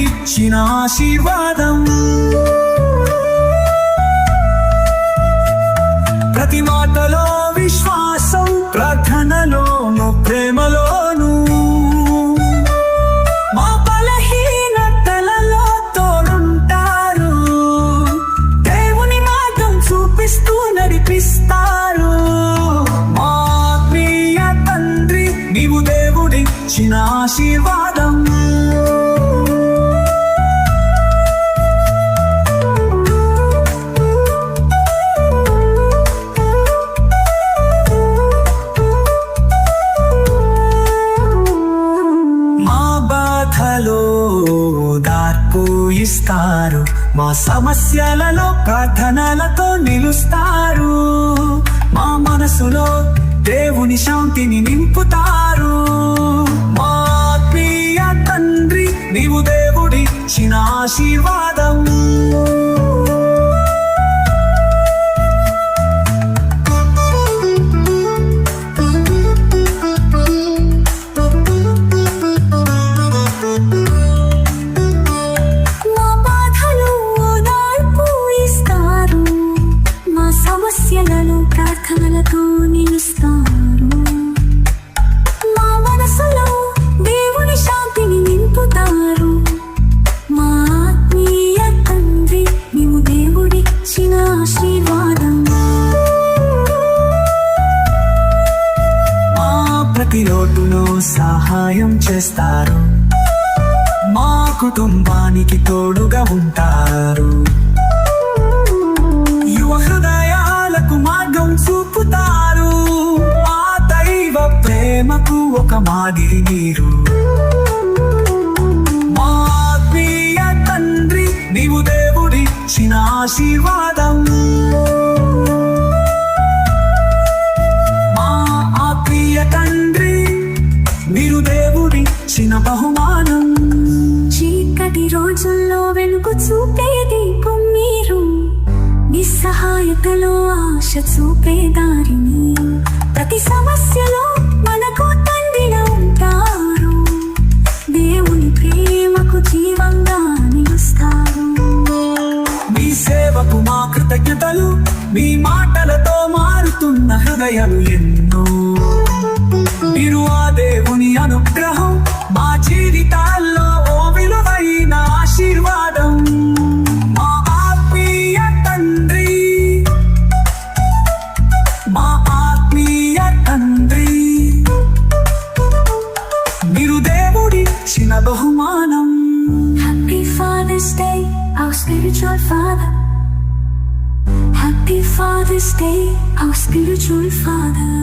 ఇచ్చిన ఆశీర్వాదం. ప్రతి మాటలో విశ్వాసం ప్రార్థనలోను ప్రేమలోను. దేవుని చూపిస్తూ నడిపిస్తారు. దేవుడిచ్చిన ఆశీర్వాదం. మార్పు ఇస్తారు. మా సమస్యలలో ప్రార్థనలతో నిలుస్తారు. మా మనసులో దేవుని శాంతిని నింపుతారు. మా ఆత్మీయ తండ్రి నీవు దేవుడిచ్చిన ఆశీర్వాద ప్రతి లోటులో సహాయం చేస్తారు. మా కుటుంబానికి తోడుగా ఉంటారు. యువ హృదయాలకు మార్గం చూపుతారు. ఆ దైవ ప్రేమకు ఒక మాదిరి మీరు మాత్మీయ తండ్రి నీవు దేవుడిచ్చిన ఆశీర్వాదం. రోజుల్లో వెలుగు చూపే దీపం మీరు. నిస్సహాయతలో ఆశ చూపే దారిని. ప్రతి సమస్యలో మనకు తండ్రిన ఉంటారు. దేవుని ప్రేమకు జీవంగా నిలుస్తారు. మీ సేవకు మా కృతజ్ఞతలు మీ మాటలతో మారుతున్న హృదయాలు ఎన్నో. మీరు ఆ దేవుని అనుగ్రహం spiritual father. Happy Father's Day, our spiritual father.